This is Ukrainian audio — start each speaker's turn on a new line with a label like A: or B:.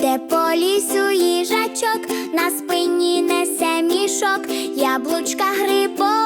A: Іде по лісу їжачок, на спині несе мішок, яблучка, грибок.